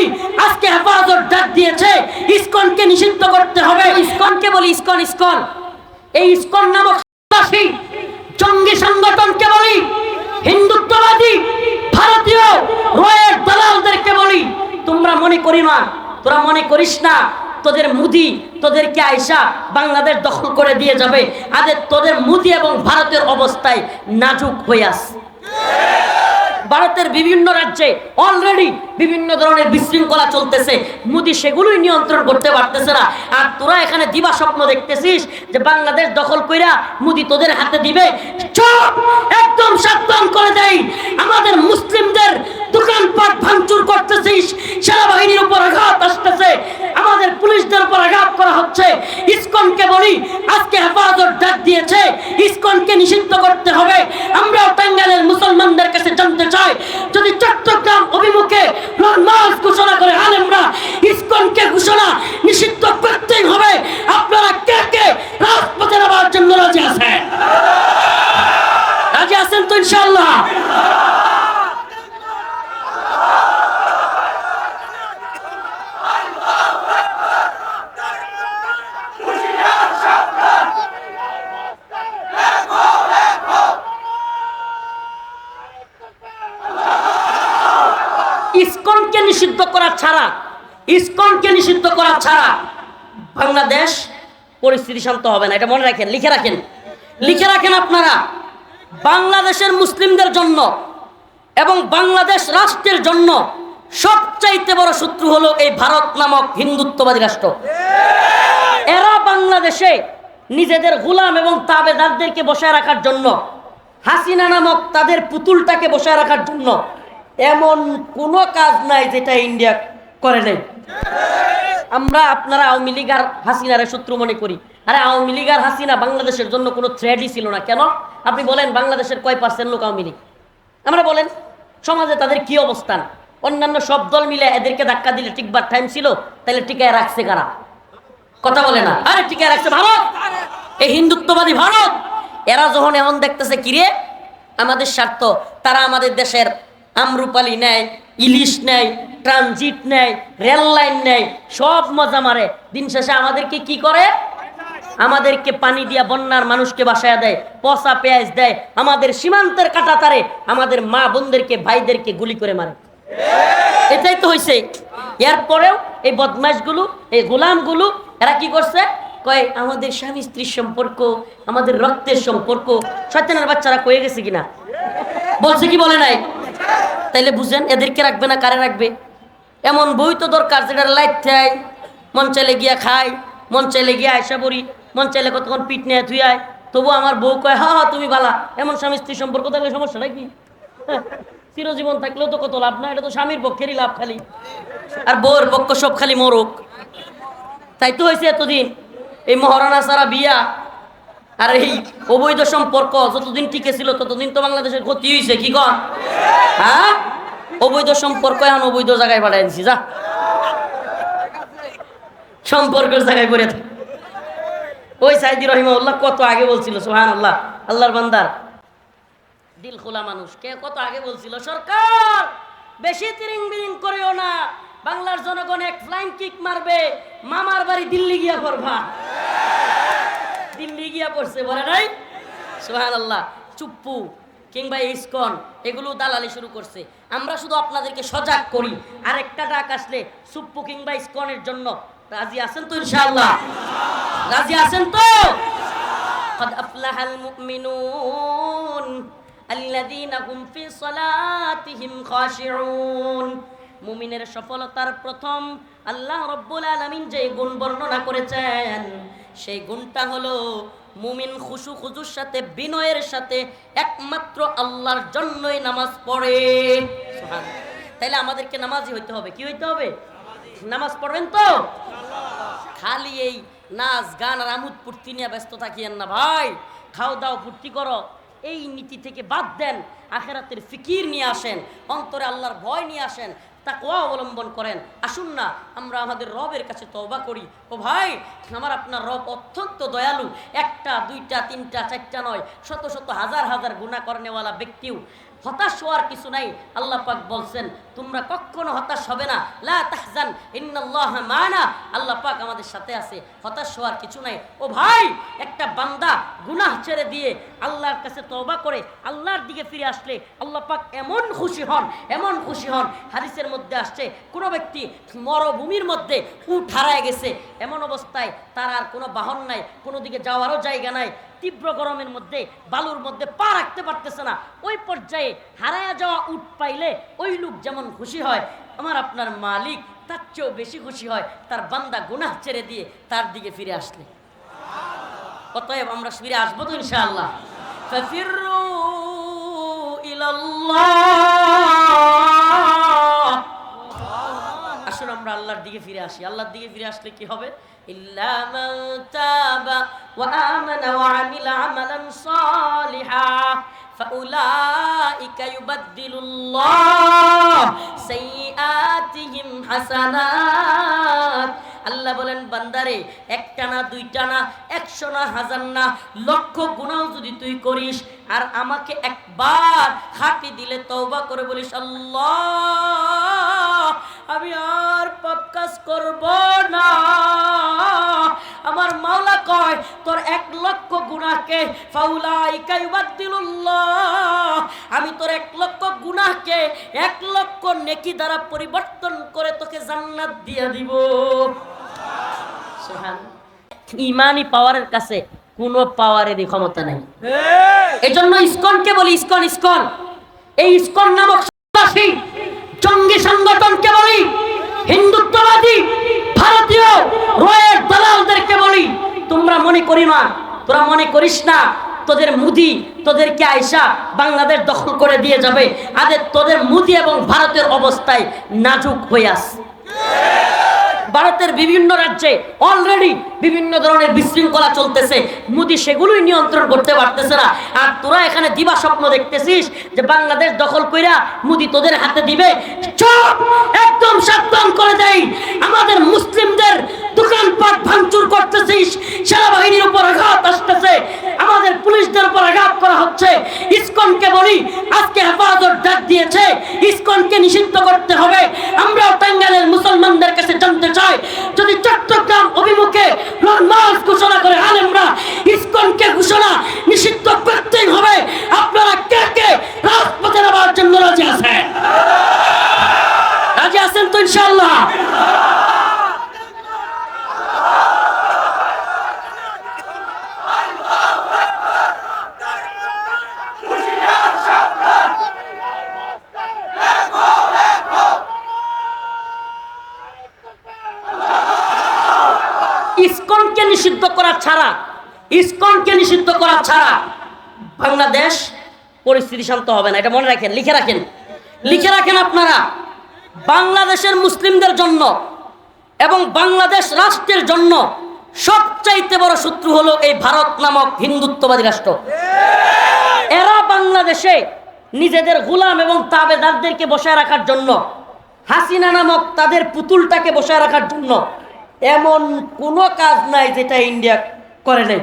বলি আজকে হেফাজত ডাক দিয়েছে ইসকনকে নিষিদ্ধ করতে হবে। ইসকনকে বলি ইসকন ইসকন। এই ইসকন নামক সন্ত্রাসী জঙ্গি সংগঠনকে বলি হিন্দুত্ববাদী ভারতীয় রয়ের দালালদেরকে বলি। তোমরা মনে করি না তোরা মনে করিস না তোদের মুদি তোদেরকে আয়সা বাংলাদেশ দখল করে দিয়ে যাবে। আদের তোদের মুদি এবং ভারতের অবস্থায় নাজুক হয়ে আস। ভারতের বিভিন্ন রাজ্যে অলরেডি বিভিন্ন ধরনের বিশৃঙ্খলা চলতেছে। মোদি সেগুলোই নিয়ন্ত্রণ করতে পারতেছে না। আর তোরা এখানে দিবা স্বপ্ন দেখতেছিস যে বাংলাদেশ দখল কইরা মোদি তোদের হাতে দিবে। চুপ! একদম সাবধান করে দেই। আমাদের মুসলিমদের দোকানপাট ভাঙচুর করতেছিস। সেনাবাহিনীর উপর আঘাত আসতেছে। আমাদের পুলিশদের করা হচ্ছে। ইসকনকে বলি, আজকে হেফাজত ডাক দিয়েছে। ইসকনকে নিষিদ্ধ করতে হবে। আমরা টাঙ্গাইলের মুসলমানদের কাছে জানতে চাই, যদি চট্টগ্রাম অভিমুখে ঘোষণা করে আলেমরা ইসকনকে ঘোষণা নিষিদ্ধ করতেই হবে আপনারা কে কে রাজপথে নামার জন্য রাজি আছেন রাজি আছেন তো ইনশাল্লাহ ইসকনকে নিষিদ্ধ করা ছাড়া, ইসকনকে নিষিদ্ধ করা ছাড়া বাংলাদেশ পরিস্থিতি শান্ত হবে না। এটা মনে রাখেন, লিখে রাখেন। লিখে রাখেন আপনারা, বাংলাদেশের মুসলিমদের জন্য এবং বাংলাদেশ রাষ্ট্রের জন্য সবচাইতে বড় শত্রু হলো এই ভারত নামক হিন্দুত্ববাদী রাষ্ট্র। এরা বাংলাদেশে নিজেদের গোলাম এবং তাবেদারদেরকে বসায় রাখার জন্য, হাসিনা নামক তাদের পুতুলটাকে বসায় রাখার জন্য এমন কোনো কাজ নাই যেটা ইন্ডিয়া করে নাই। আমরা আপনারা আওয়ামী লীগ আর হাসিনারে শত্রু মনে করি। আরে আওয়ামী লীগ আর হাসিনা বাংলাদেশের জন্য কোনো থ্রেডই ছিল না। কেন? আপনি বলেন বাংলাদেশের কয় পার্সেন্ট লোক আওয়ামী লীগ? আমরা বলেন, সমাজে তাদের কি অবস্থান? অন্যান্য সব দল মিলে এদেরকে ধাক্কা দিলে টিকবার টাইম ছিল, তাহলে টিকায় রাখছে কারা? কথা বলে না। আরে টিকায় রাখছে ভারত! এই হিন্দুত্ববাদী ভারত! এরা যখন এমন দেখতেছে, কিরে? আমাদের স্বার্থ, তারা আমাদের দেশের আমরুপালি নেয়, ইলিশ নেয়, ট্রানজিট নেয়, রেল লাইন নেয়, সব মজা মারে। দিন শেষে আমাদেরকে কি করে? আমাদেরকে পানি দিয়া বন্যার মানুষকে বাসায় দেয়, পচা পেঁয়াজ দেয়, আমাদের সীমান্তের কাটা তারে আমাদের মা বোনদেরকে, ভাইদেরকে গুলি করে মারে। এটাই তো হয়েছে এরপরেও এই বদমাইশগুলো এই গোলামগুলো, এরা কি করছে? কয়, আমাদের স্বামী স্ত্রীর সম্পর্ক, আমাদের রক্তের সম্পর্ক, শয়তানের বাচ্চারা কয়ে গেছে কিনা? বলছে কি বলে নাই? তাইলে বুঝেন, এদেরকে রাখবে না কারে রাখবে? এমন বই তো দরকার যেটা লাইট দেয় মন চাইলে গিয়া খায় মন চাইলে গিয়া আয়সা পড়ি, মন চাইলে কতক্ষণ পিঠ নিয়ে ধুই আয়। তবু আমার বউ কয়, হা হা, তুমি বালা, এমন স্বামী স্ত্রী সম্পর্ক থাকলে সমস্যা নাকি? চিরজীবন থাকলেও তো কত লাভ না, এটা তো স্বামীর পক্ষেরই লাভ খালি। আর বউর পক্ষ সব খালি মরুক। তাই তো হয়েছে এতদিন। এই মহারানা সারা বিয়া আর এই অবৈধ সম্পর্ক যতদিন টিকে ছিল, ততদিন তো বাংলাদেশের ক্ষতি হয়েছে কি কন হ্যাঁ? অবৈধ সম্পর্ক এখন অবৈধ জায়গায় পাঠাই দিছি, যা। সম্পর্কের জায়গায় পড়ে ওই সাইদি রহিমাউল্লাহ কত আগে বলছিল সোহান আল্লাহ আল্লাহর বান্দার। দিল খোলা মানুষ, কে কত আগে বলছিল, সরকার, বেশি তিরিং বিরিং করেও না। বাংলার জনগণ এক ফ্লাইং কিক মারবে, মামার বাড়ি দিল্লি গিয়া করবা। দিল্লি গিয়া পড়ছে বলে নাই সোহান আল্লাহ চুপ্পু কিংবা ইসকন এগুলো দালালি শুরু করছে আমরা শুধু আপনাদেরকে সজাগ করি আর একটা ডাক আসলে চুপ্পু কিংবা ইসকনের জন্য রাজি আছেন তো ইনশাআল্লাহ রাজি আছেন তো قد أفلح المؤمنون الذين هم في صلاتهم خاشعون মুমিনের সফলতার প্রথম আল্লাহ রব্বুল আলামিন যে গুণ বর্ণনা করেছেন সেই গুণটা হলো মুমিন খুশু খুজুর সাথে, বিনয়ের সাথে একমাত্র আল্লাহর জন্যই নামাজ পড়ে। তাইলে আমাদেরকে নামাজি হইতে হবে। কি হইতে হবে? নামাজ পড়বেন তো? খালি এই নাচ, গান আর আমোদ ফুর্তি নিয়ে ব্যস্ত থাকিয়েন না ভাই। খাও দাও, ফুর্তি করো। এই নীতি থেকে বাদ দেন। আখেরাতের ফিকির নিয়ে আসেন। অন্তরে আল্লাহর ভয় নিয়ে আসেন। তাকওয়া অবলম্বন করেন। আসুন না, আমরা আমাদের রবের কাছে তওবা করি। ও ভাই, আমার আপনার রব অত্যন্ত দয়ালু। একটা, দুইটা, তিনটা, চারটা নয়, শত শত, হাজার হাজার গুণা করনেওয়ালা ব্যক্তিও। হতাশ হওয়ার কিছু নাই। আল্লাহ পাক বলছেন, তোমরা কখনো হতাশ হবে না। লা তাহজান, ইন্নাল্লাহ মানা। আল্লাহ পাক আমাদের সাথে আছে। হতাশ হওয়ার কিছু নাই। ও ভাই, একটা বান্দা গুনাহ ছেড়ে দিয়ে আল্লাহর কাছে তওবা করে আল্লাহর দিকে ফিরে আসলে আল্লাহ পাক এমন খুশি হন, এমন খুশি হন। হাদিসের মধ্যে আসছে, কোনো ব্যক্তি মরভূমির মধ্যে উঠ হারায় গেছে। এমন অবস্থায় তার আর কোনো বাহন নাই, কোনো দিকে যাওয়ারও জায়গা নাই। তীব্র গরমের মধ্যে, বালুর মধ্যে পা রাখতে পারতেছে না। ওই পর্যায়ে হারায়া যাওয়া উট পাইলে ওই লোক যেমন খুশি হয়, আমার আপনার মালিক তার চেয়েও বেশি খুশি হয়, তার বান্দা গুনাহ ছেড়ে দিয়ে তার দিকে ফিরে আসলে। অতএব আমরা ফিরে আসব তো ইনশাআল্লাহ। ফিরে আসি। আল্লাহর দিকে ফিরে আসলে কি হবে? আল্লাহ বলেন, বান্দারে, একটা না, দুইটা না, একশো না, হাজার না, লক্ষ গুণাও যদি তুই করিস, আর আমাকে একবার হাঁটি দিলে তৌবা করে বলিস, আল্লাহ, আমি আর পাপ কাজ করব না। আমার মাওলা কয় তোর এক লক্ষ ইউবাদদিলুল্লাহ। আমি তোর এক লক্ষ গুনাহকে এক লক্ষ নেকি দ্বারা পরিবর্তন করে তোকে জান্নাত দিয়ে দিব। ইমানি পাওয়ারের কাছে কোনো পাওয়ারেরই ক্ষমতা নাই। এই! জন্য ইসকনকে বলি ইস্কন ইস্কন। এই ইস্কন নামক সন্ত্রাসী জঙ্গি সংগঠনকে বলি হিন্দুত্ববাদী ভারতীয় রয়ের দালালদেরকে বলি তোমরা মনে করি না, তোরা মনে করিস না, তোদের মুদি, তোদেরকে আয়সা বাংলাদেশ দখল করে দিয়ে যাবে। আদের তোদের মুদি এবং ভারতের অবস্থায় নাজুক হয়ে আছে ভারতের বিভিন্ন রাজ্যে অলরেডি বিভিন্ন ধরনের বিশৃঙ্খলা চলতেছে। মোদি সেগুলোই নিয়ন্ত্রণ করতে পারতেছে না। আর তোরা এখানে দিবা স্বপ্ন দেখতেছিস যে বাংলাদেশ দখল কইরা মোদি তোদের হাতে দিবে। চুপ! একদম সাবধান করে দেয় আমাদের মুসলিমদের দোকানপাট ভাঙচুর করতেছিস সেনাবাহিনীর উপর আঘাত আসতেছে আমাদের পুলিশদের উপর আঘাত করা হচ্ছে ইসকনকে বলি আজকে হেফাজত ডাক দিয়েছে, ইসকনকে নিষিদ্ধ করতে হবে। আমরা টাঙ্গালের মুসলমানদের কাছে জানতে চাই, যদি চট্টগ্রাম অভিমুখে ঘোষণা করে আলেমরা ইসকনকে ঘোষণা নিষিদ্ধ করতেই হবে আপনারা কে কে রাজপথে নেওয়ার জন্য রাজি আছেন রাজি আছেন তো ইনশাল্লাহ ইসকনকে নিষিদ্ধ করা ছাড়া, ইসকনকে নিষিদ্ধ করা ছাড়া বাংলাদেশ পরিস্থিতি শান্ত হবে না। এটা মনে রাখেন, লিখে রাখেন। লিখে রাখেন আপনারা, বাংলাদেশের মুসলিমদের জন্য এবং বাংলাদেশ রাষ্ট্রের জন্য সবচাইতে বড় শত্রু হলো এই ভারত নামক হিন্দুত্ববাদী রাষ্ট্র। এরা বাংলাদেশে নিজেদের গুলাম এবং তাবেদারদেরকে বসায় রাখার জন্য, হাসিনা নামক তাদের পুতুলটাকে বসায় রাখার জন্য এমন কোনো কাজ নাই যেটা ইন্ডিয়া করে নাই।